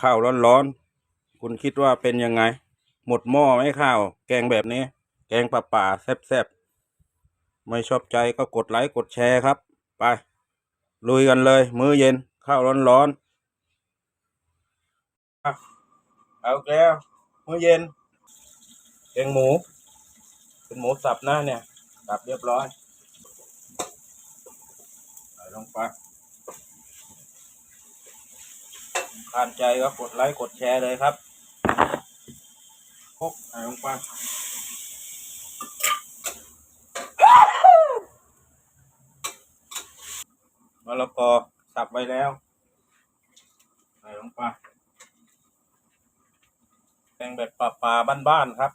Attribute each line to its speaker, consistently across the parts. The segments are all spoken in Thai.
Speaker 1: ข้าวร้อนๆ คุณคิดว่าเป็นยังไง หมดหม้อไหมข้าว แกงแบบนี้ แกงป่าป่าๆแซ่บๆ ไม่ชอบใจก็กดไลค์กดแชร์ครับ ไป ลุยกันเลย มื้อเย็น ข้าวร้อนๆ เอาอีกแล้ว มื้อเย็น แกงหมู เป็นหมูสับนะเนี่ย สับเรียบร้อยใส่ลงไป ขานใจก็กดไลค์กดแชร์เลยครับพกใส่ลงไปมะละกอสับไว้แล้วใส่ลงไปแกงแบบป่าป่าๆบ้านๆครับ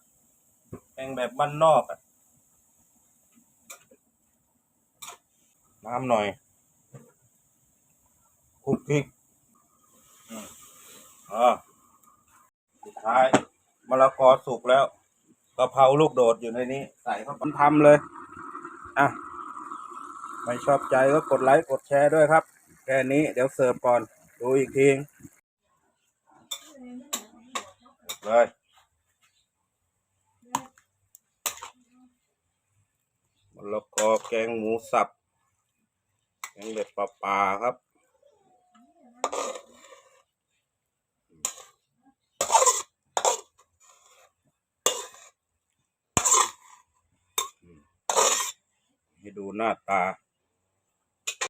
Speaker 1: แกงแบบบ้านนอกอะน้ำหน่อยคุกพริก อ่าสุดท้ายมะละกอสุกแล้วกะเพราลูกโดดอยู่ในนี้ ใส่เข้าไปทำเลย อะ ไม่ชอบใจก็กดไลค์กดแชร์ด้วยครับ แค่นี้เดี๋ยวเสิร์ฟก่อน ดูอีกทีเลยมะละกอแกงหมูสับแกงเด็ดปลาปลาครับ ดูหน้าตา